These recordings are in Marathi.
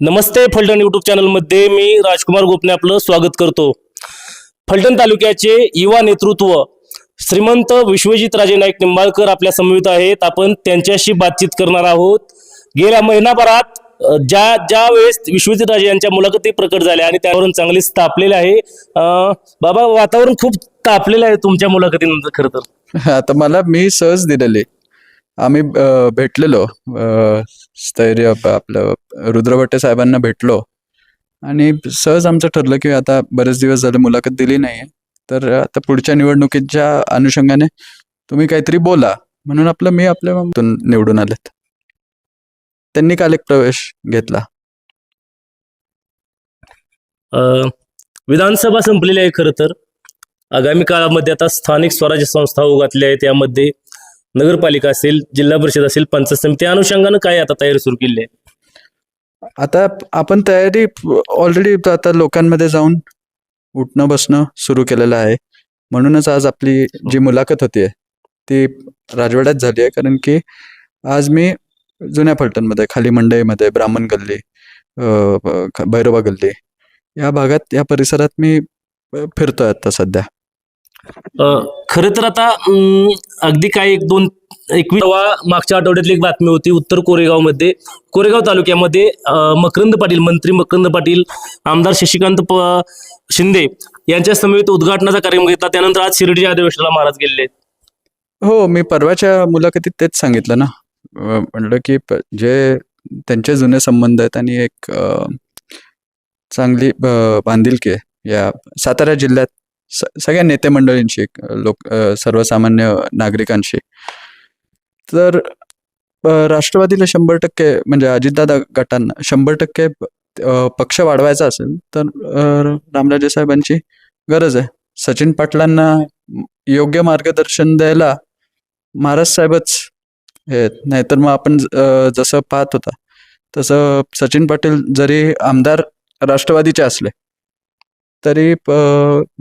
नमस्ते फलटण युट्यूब चॅनलमध्ये मी राजकुमार गोपने आपलं स्वागत करतो. फलटण तालुक्याचे युवा नेतृत्व श्रीमंत विश्वजित राजे नाईक निंबाळकर आपल्या समवेत आहेत. आपण त्यांच्याशी बातचीत करणार आहोत. गेल्या महिनाभरात ज्या ज्या वेळेस विश्वजित राजे यांच्या मुलाखती प्रकट झाल्या आणि त्यावरून चांगलीच तापलेले आहे बाबा वातावरण खूप तापलेलं आहे तुमच्या मुलाखतीनंतर खरं तर. आता मला मी सहज दिलेले. आम्ही भेटलेलो. स्थैर्य आपलं रुद्रभट्टे साहेबांना भेटलो. आणि सहज आमचं ठरलं की आता बरेच दिवस झाले मुलाखत दिली नाही तर आता पुढच्या निवडणुकीच्या अनुषंगाने तुम्ही काहीतरी बोला. म्हणून आपलं मी आपल्या निवडून आलेत. त्यांनी काल एक प्रवेश घेतला. विधानसभा संपलेली आहे खरं तर. आगामी काळामध्ये आता स्थानिक स्वराज्य संस्था उघातल्या आहेत त्यामध्ये नगरपालिका असेल जिल्हा परिषद असेल पंचायत समिती त्या अनुषंगानं काय आता तयारी सुरू केली आहे? आता आपण तयारी ऑलरेडी आता लोकांमध्ये जाऊन उठणं बसणं सुरू केलेलं आहे. म्हणूनच आज आपली जी मुलाखत होती ती राजवाड्यात झाली आहे. कारण की आज मी जुन्या फलटणमध्ये खाली मंडईमध्ये ब्राह्मण गल्ली भैरवा भैरोबा गल्ली या भागात या परिसरात मी फिरतो फिरतोय आता सध्या. खरं तर आता अगदी काय एक दोन एकवीस मागच्या आठवड्यातली एक बातमी होती उत्तर कोरेगावमध्ये. कोरेगाव तालुक्यामध्ये मकरंद पाटील मंत्री मकरंद पाटील आमदार शशिकांत शिंदे यांच्या समवेत उद्घाटनाचा कार्यक्रम घेतला. त्यानंतर आज शिर्डीच्या अधिवेशनाला महाराज गेलेले हो मी परवाच्या मुलाखतीत तेच सांगितलं ना. म्हणलं की जे त्यांचे जुने संबंध आहेत आणि एक चांगली बांधिलकी या सातारा जिल्ह्यात सगळ्या नेते मंडळींशी लोक सर्वसामान्य नागरिकांशी. तर राष्ट्रवादीला शंभर टक्के म्हणजे अजितदादा गटांना शंभर टक्के पक्ष वाढवायचा असेल तर रामराजे साहेबांची गरज आहे. सचिन पाटलांना योग्य मार्गदर्शन द्यायला महाराज साहेबच हे नाहीतर मग आपण जसं पाहत होता तसं सचिन पाटील जरी आमदार राष्ट्रवादीचे असले तरी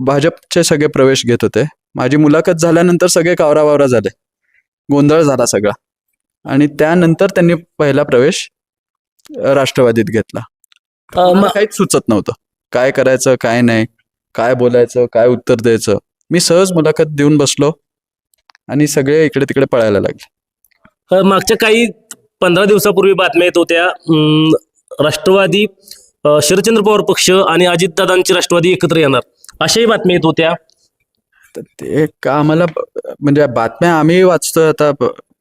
भाजपचे सगळे प्रवेश घेत होते. माझी मुलाखत झाल्यानंतर सगळे कावरावावरा झाले. गोंधळ झाला सगळा. आणि त्यानंतर त्यांनी पहिला प्रवेश राष्ट्रवादीत घेतला. काहीच सुचत नव्हतं. काय करायचं काय नाही काय बोलायचं काय उत्तर द्यायचं. मी सहज मुलाखत देऊन बसलो आणि सगळे इकडे तिकडे पळायला लागले. मागच्या काही पंधरा दिवसापूर्वी बातम्या येत होत्या. राष्ट्रवादी शरदचंद्र पवार पक्ष आणि अजितदादांची राष्ट्रवादी एकत्र येणार. अशाही बातम्या येत होत्या. तर ते का आम्हाला म्हणजे बातम्या आम्ही वाचतोय आता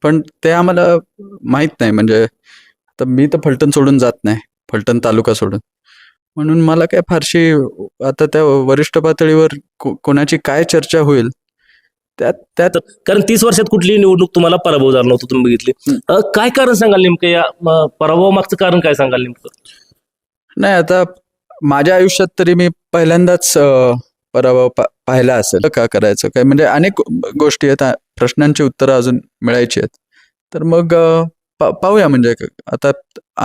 पण ते आम्हाला माहीत नाही. म्हणजे आता मी तर फलटण सोडून जात नाही. फलटण तालुका सोडून. म्हणून मला काय फारशी आता त्या वरिष्ठ पातळीवर को- कोणाची काय चर्चा होईल त्यात त्यात कारण तीस वर्षात कुठलीही निवडणूक तुम्हाला पराभव झाला नव्हता तुम्ही बघितली. अ, काय कारण सांगाल नेमकं या म, पराभवामागचं कारण काय सांगाल नेमकं? नाही आता माझ्या आयुष्यात तरी मी पहिल्यांदाच पराभव पाहिला असेल. का करायचं? काय म्हणजे अनेक गोष्टी आहेत प्रश्नांची उत्तरं अजून मिळायची आहेत. तर मग पाहूया म्हणजे आता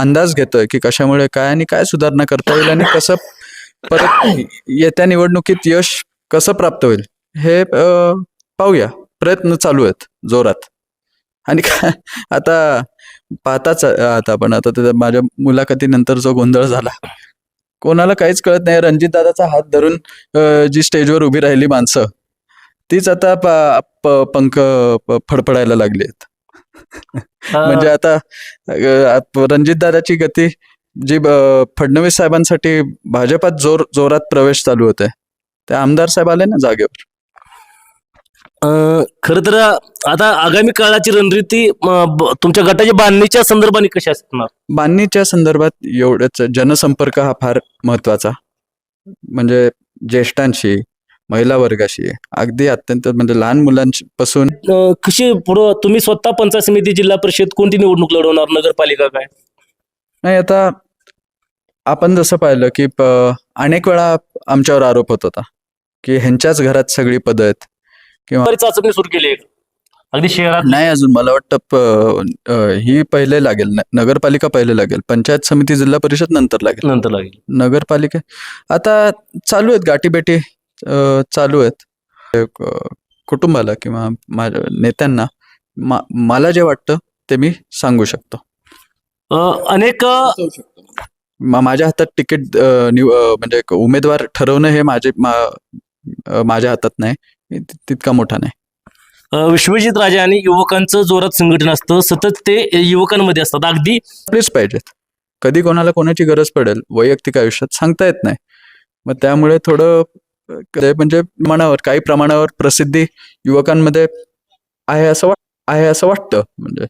अंदाज घेतोय की कशामुळे काय आणि काय सुधारणा करता येईल आणि कसं परत येत्या निवडणुकीत यश कसं प्राप्त होईल? हे पाहूया. प्रयत्न चालू आहेत जोरात. आणि काय आता पाहताच आता आपण. आता ते माझ्या मुलाखतीनंतर जो गोंधळ झाला कोणाला काहीच कळत नाही. रणजित दादाचा हात धरून जी स्टेजवर उभी राहिली माणसं तीच आता पंख फडफडायला लागली आहेत म्हणजे आता रणजित दादाची गती जी फडणवीस साहेबांसाठी भाजपात जोर जोरात प्रवेश चालू होते ते आमदार साहेब आले ना जागेवर. खरं तर आता आगामी काळाची रणनीती तुमच्या गटाच्या बांधणीच्या संदर्भाने कशी असणार? बांधणीच्या संदर्भात एवढंच जनसंपर्क हा फार महत्त्वाचा म्हणजे ज्येष्ठांशी महिला वर्गाशी अगदी अत्यंत म्हणजे लहान मुलांपासून कशी पुढं तुम्ही स्वतः पंचायत समिती जिल्हा परिषद कोणती निवडणूक लढवणार? नगरपालिका काय? नाही आता आपण जसं पाहिलं की अनेक वेळा आमच्यावर आरोप होत होता की ह्यांच्याच घरात सगळी पद आहेत. बरी चाचपणी सुरू केली आहे अगदी शहरात नाही अजून मला वाटतं प- अ, ही पहिले लागेल. न- नगरपालिका पहिले लागेल. पंचायत समिती जिल्हा परिषद नंतर लागेल. नंतर लागेल. नगरपालिका आता चालू आहेत गाठीबेटी अ, चालू आहेत. एक, अ, कुटुंबाला किंवा माझ्या नेत्यांना मा- मला जे वाटतं ते मी सांगू शकतो. अ, अनेक मा- माझ्या हातात तिकीट अ, निव अ, म्हणजे एक उमेदवार ठरवणं हे माझे मा- माझ्या हातात नाही. तितका मोठा नाही. विश्वजित राजे आणि युवकांचं जोरात संघटन असतं. सतत ते युवकांमध्ये असतात. अगदी आपलेच पाहिजेत. कधी कोणाला कोणाची गरज पडेल वैयक्तिक आयुष्यात सांगता येत नाही. मग त्यामुळे थोडं म्हणजे प्रमाणावर काही प्रमाणावर प्रसिद्धी युवकांमध्ये आहे असं वाट आहे असं वाटतं. म्हणजे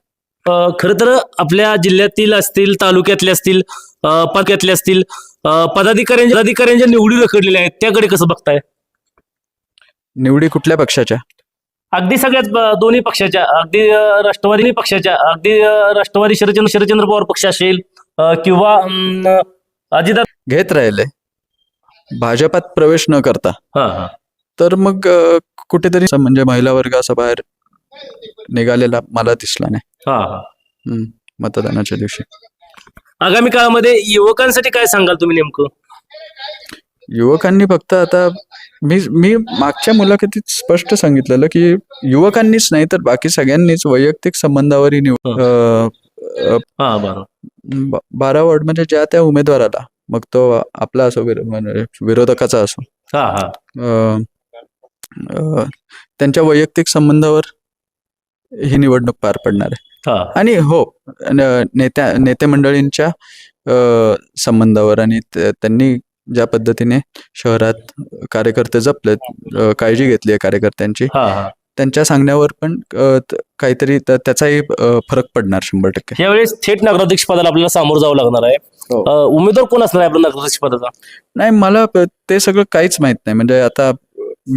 खरं तर आपल्या जिल्ह्यातील असतील तालुक्यातले असतील पाक्यातले असतील पदाधिकाऱ्यांच्या पदाधिकाऱ्यांच्या निवडी रखडलेल्या आहेत. त्याकडे कसं बघताय? निवडी कुठल्या पक्षाच्या? अगदी सगळ्याच ब- दोन्ही पक्षाच्या अगदी अ, राष्ट्रवादी पक्षाच्या अगदी अ, राष्ट्रवादी शरदचंद्र शरदचंद्र पवार पक्ष असेल अ, किंवा अजित घेत राहिले. भाजपात प्रवेश न करता. हा हा. तर मग अ, कुठेतरी असं म्हणजे महिला वर्ग असा बाहेर निघालेला मला दिसला नाही. हा हा. मतदानाच्या दिवशी. आगामी काळामध्ये युवकांसाठी काय सांगाल तुम्ही नेमकं? युवकांनी फक्त आता मी मी मागच्या मुलाखतीत स्पष्ट सांगितलेलं की युवकांनीच नाही तर बाकी सगळ्यांनीच वैयक्तिक संबंधावरही निव हं. बारा. वॉर्ड म्हणजे ज्या त्या उमेदवाराला. मग तो आपला असो म्हणजे विरोधकाचा असो. हा हा. त्यांच्या वैयक्तिक संबंधावर ही निवडणूक पार पडणार आहे. आणि हो नेत्या नेते मंडळींच्या संबंधावर आणि त्यांनी ज्या पद्धतीने शहरात कार्यकर्ते जपलेत काळजी घेतली आहे कार्यकर्त्यांची हा हा. त्यांच्या सांगण्यावर पण काहीतरी त्याचाही फरक पडणार शंभर टक्के. यावेळेस थेट नगराध्यक्ष पदाला आपल्याला सामोरं जावं लागणार आहे. हो. उमेदवार कोण असणार आहे आपल्या नगराध्यक्ष पदाचा नाही मला ते सगळं काहीच माहीत नाही. म्हणजे आता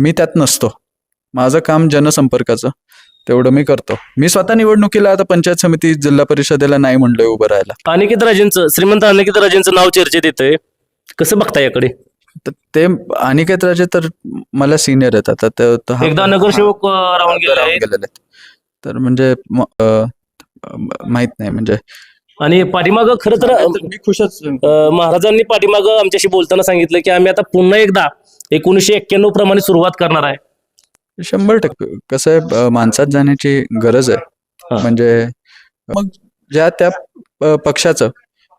मी त्यात नसतो. माझं काम जनसंपर्काचं. तेवढं मी करतो. मी स्वतः निवडणुकीला आता पंचायत समिती जिल्हा परिषदेला नाही म्हणलोय उभं राहायला. अनिकेत राजेंचं श्रीमंत अनिकेत राजेंचं नाव चर्चेत येतंय. कसं बघता याकडे? तर ते अनिकेत राजे तर मला सिनियर आहेत आता. ते- तो हा- एकदा नगरसेवक अ, राहून गेले राहून आहेत. गेलेले आहेत. तर म्हणजे म- अ, म- माहीत नाही म्हणजे. आणि पाठीमागं खरं तर मी खुशच अ, महाराजांनी पाठीमागं आमच्याशी बोलताना सांगितलं की आम्ही आता पुन्हा एकदा एकोणीशे एक्क्याण्णव प्रमाणे सुरुवात करणार आहे. शंभर टक्के. कसं आहे अ, माणसात जाण्याची गरज आहे. म्हणजे मग ज्या त्या अ, पक्षाचं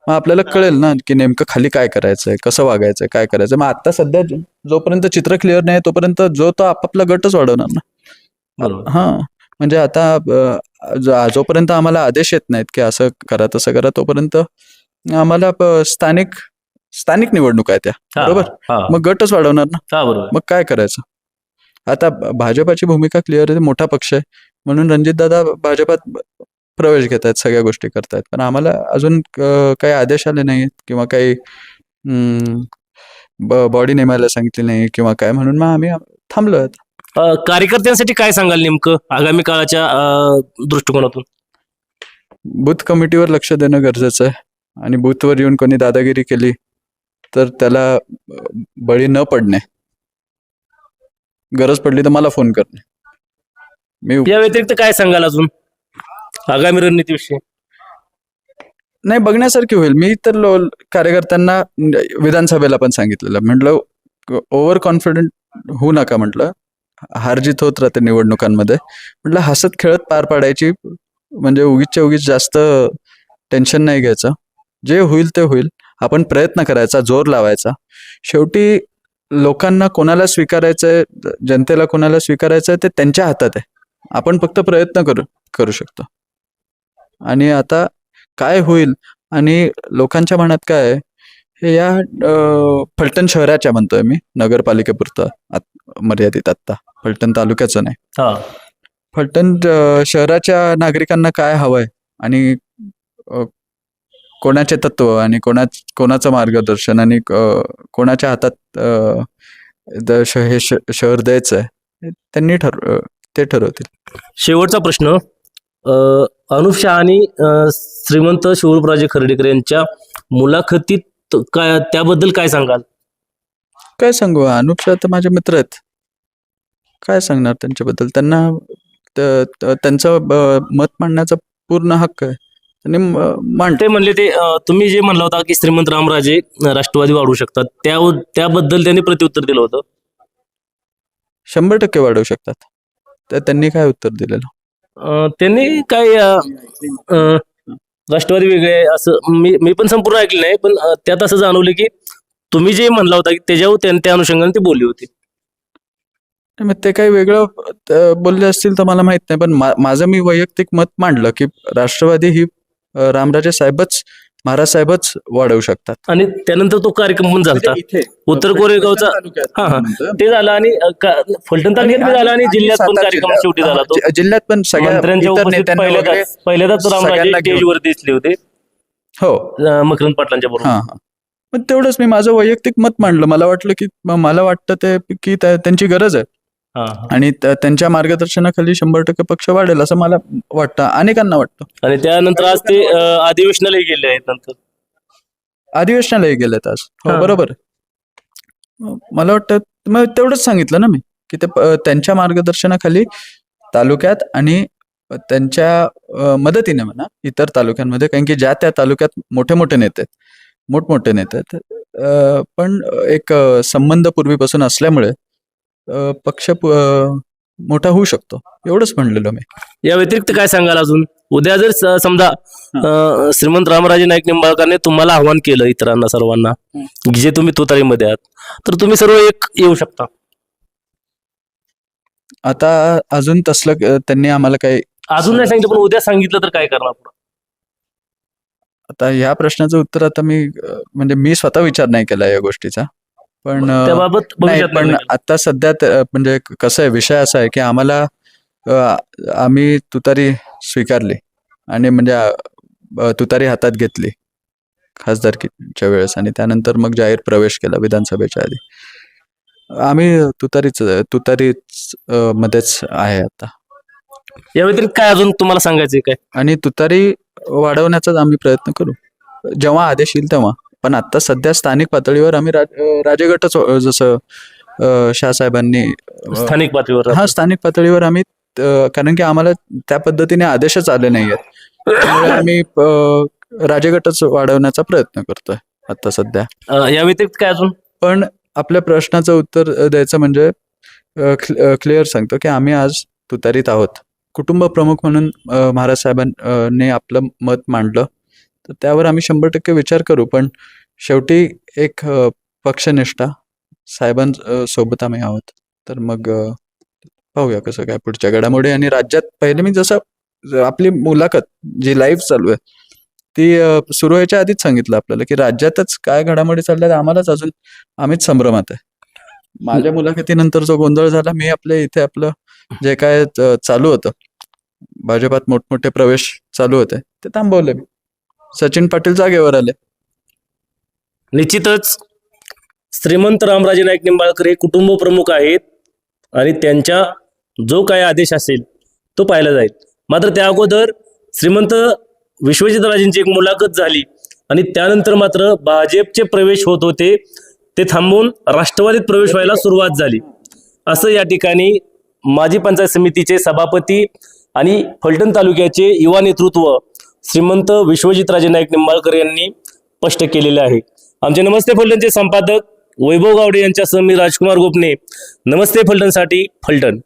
मग आपल्याला कळेल ना की नेमकं खाली काय करायचंय कसं वागायचंय काय करायचं मग आता सध्या जोपर्यंत चित्र क्लिअर नाही तोपर्यंत जो तो आपापला गटच वाढवणार ना. हा. म्हणजे आता जोपर्यंत आम्हाला आदेश येत नाहीत की असं करा तसं करा तोपर्यंत आम्हाला स्थानिक स्थानिक निवडणूक आहे त्या. बरोबर? मग गटच वाढवणार ना. मग काय करायचं? आता भाजपाची भूमिका क्लिअर आहे मोठा पक्ष आहे. म्हणून रणजितदादा भाजपात ब- प्रवेश घेत आहेत सगळ्या गोष्टी करतायत. पण आम्हाला अजून काही आदेश आले नाहीत किंवा काही बॉडी नेमायला सांगितली नाही किंवा काय म्हणून मग आम्ही थांबलो कार्यकर्त्यांसाठी काय सांगाल नेमकं आगामी काळाच्या दृष्टिकोनातून? बूथ कमिटीवर लक्ष देणं गरजेचं आहे. आणि बूथवर येऊन कोणी दादागिरी केली तर त्याला बळी न पडणे. गरज पडली तर मला फोन करणे. मी या व्यतिरिक्त काय सांगाल अजून? आगामी रणनीतीविषयी नाही बघण्यासारखी होईल. मी तर लो कार्यकर्त्यांना विधानसभेला पण सांगितलेलं. म्हटलं ओव्हर कॉन्फिडंट होऊ नका म्हटलं. हारजीत होत राहते निवडणुकांमध्ये. म्हटलं हसत खेळत पार पाडायची म्हणजे उगीचच्या उगीच जास्त टेन्शन नाही घ्यायचं. जे होईल ते होईल. आपण प्रयत्न करायचा जोर लावायचा. शेवटी लोकांना कोणाला स्वीकारायचंय जनतेला कोणाला स्वीकारायचंय ते त्यांच्या हातात आहे. आपण फक्त प्रयत्न करू करू शकतो. आणि आता काय होईल? आणि लोकांच्या मनात काय हे या फलटण शहराच्या म्हणतोय मी नगरपालिकेपुरतं मर्यादित आत्ता. फलटण तालुक्याचं नाही. हा. फलटण शहराच्या नागरिकांना काय हवंय? आणि कोणाचे तत्व आणि कोणा कोणाचं मार्गदर्शन आणि कोणाच्या हातात हे शहर द्यायचं आहे त्यांनी ठर ते ठरवतील. शेवटचा प्रश्न. अनुप शहा आणि श्रीमंत शिवरूपराजे खर्डेकर यांच्या मुलाखतीत काय त्याबद्दल काय सांगाल? काय सांगू? अनुप शाह तर माझे मित्र आहेत. काय सांगणार त्यांच्याबद्दल? त्यांना त्यांचं मत मांडण्याचा पूर्ण हक्क आहे. त्यांनी म- मांड ते म्हणले ते तुम्ही जे म्हणला होता की श्रीमंत रामराजे राष्ट्रवादी वाढवू शकतात त्या त्याबद्दल त्यांनी प्रत्युत्तर दिलं होतं. शंभर टक्के वाढवू शकतात. तर त्यांनी काय उत्तर दिलेलं? त्यांनी काय राष्ट्रवादी वेगळे आहे असं मी मी पण संपूर्ण ऐकलं नाही पण अं, त्यात असं जाणवलं की तुम्ही जे म्हणला होता की त्याच्यावर त्यां- त्या अनुषंगाने ती बोलली होती. मग ते काही वेगळं अ, बोलले असतील तर मला माहीत नाही पण मा- माझं मी वैयक्तिक मत मांडलं की राष्ट्रवादी ही अ, रामराजे साहेबच महाराज साहेबच वाढवू शकतात. आणि त्यानंतर तो कार्यक्रम पण झाला इथे उत्तर कोरेगावचा हा हा. ते झालं आणि अं, का- फलटण तालुक्यात झालं आणि जिल्ह्यात पण सातारा कार्यक्रम जिल्ह्यात- शेवटी झाला तो. हा, जिल्ह्यात पण सगळ्या मंत्र्यांच्या इतर उपस्थित नेत्यांना वगैरे- पहिल्यांदाच पहिल्यांदाच रामराजे सगळ्यांना घेऊन. स्टेजवर दिसले होते. हो. अं, मकरंद पाटलांच्या बरोबर. हा हा. पण तेवढंच मी माझं वैयक्तिक मत मांडलं. मला वाटलं की म- मला वाटतं ते की त्या- त्यांची गरज आहे. आणि त्या- त्यांच्या मार्गदर्शनाखाली शंभर टक्के पक्ष वाढेल असं मला वाटतं अनेकांना वाटतं. आणि त्यानंतर आज ते अधिवेशनालाही गेले आहेत नंतर. अधिवेशनालाही गेलेत आज. हो. बरोबर. मला वाटतं मग तेवढंच सांगितलं ना मी की ते त्यांच्या मार्गदर्शनाखाली तालुक्यात आणि त्यांच्या मदतीने म्हणा इतर तालुक्यांमध्ये कारण की ज्या त्या तालुक्यात मोठे मोठे नेते आहेत मोठमोठे नेते आहेत पण एक संबंध पूर्वीपासून असल्यामुळे पक्ष मोठा होऊ शकतो. एवढंच म्हणलेलो मी. या व्यतिरिक्त काय सांगाल अजून? उद्या जर समजा श्रीमंत रामराजे नाईक निंबाळकरने तुम्हाला आव्हान केलं इतरांना सर्वांना जे तुम्ही तुतारीमध्ये आहात तर तुम्ही सर्व एक येऊ शकता. आता अजून तसलं त्यांनी आम्हाला काही अजून नाही सांगितलं. पण उद्या सांगितलं तर काय करणार पुढं? आता ह्या प्रश्नाचं उत्तर आता मी म्हणजे मी स्वतः विचार नाही केला या गोष्टीचा. पण त्याबाबत पण. आता सध्या म्हणजे कसं आहे विषय असा आहे की आम्हाला आम्ही तुतारी स्वीकारली आणि म्हणजे तुतारी हातात घेतली खासदारकीच्या वेळेस आणि त्यानंतर मग जाहीर प्रवेश केला विधानसभेच्या आधी. आम्ही तुतारीच तुतारीच मध्येच आहे आता. या व्यतिरिक्त काय अजून तुम्हाला सांगायचंय काय? आणि तुतारी वाढवण्याचाच आम्ही प्रयत्न करू. जेव्हा आदेश येईल तेव्हा. पण आता सध्या स्थानिक पातळीवर आम्ही राजगटच जसं शाहसाहेबांनी स्थानिक पातळीवर हा स्थानिक पातळीवर आम्ही कारण की आम्हाला त्या पद्धतीने आदेशच आले नाहीयेत. त्यामुळे आम्ही राजगटच वाढवण्याचा प्रयत्न करतोय आता सध्या. या व्यतिरिक्त काय अजून? पण आपल्या प्रश्नाचं उत्तर द्यायचं म्हणजे क्लिअर सांगतो की आम्ही आज तुतारीत आहोत. कुटुंब प्रमुख म्हणून महाराज साहेबांनी आपलं मत मांडलं. तर त्यावर आम्ही शंभर टक्के विचार करू पण शेवटी एक पक्षनिष्ठा साहेबां सोबत आम्ही आहोत. तर मग पाहूया कसं काय पुढच्या घडामोडी. आणि राज्यात पहिले मी जसं आपली मुलाखत जी लाईव्ह चालू आहे ती सुरू व्हायच्या आधीच सांगितलं आपल्याला की राज्यातच काय घडामोडी चालल्या आम्हालाच अजून आम्हीच संभ्रमात आहे. माझ्या मुलाखतीनंतर जो गोंधळ झाला मी आपल्या इथे आपलं जे काय चालू होतं भाजपात मोठमोठे प्रवेश चालू होते ते थांबवले मी. सचिन पाटील जागेवर आले. निश्चितच श्रीमंत रामराजे नाईक निंबाळकर हे कुटुंब प्रमुख आहेत आणि त्यांच्या जो काय आदेश असेल तो पाहिला जाईल. मात्र त्या अगोदर श्रीमंत विश्वजित राजेंची एक मुलाखत झाली आणि त्यानंतर मात्र भाजपचे प्रवेश होत होते ते थांबून राष्ट्रवादीत प्रवेश व्हायला सुरुवात झाली. असं या ठिकाणी माजी पंचायत समितीचे सभापती आणि फलटण तालुक्याचे युवा नेतृत्व श्रीमंत विश्वजितराजे नाईक निंबाळकर यांनी स्पष्ट केलेले आहे. आमचे नमस्ते फलटणचे संपादक वैभव गावडे यांच्यासह मी राजकुमार गोपने. नमस्ते फलटणसाठी फलटण.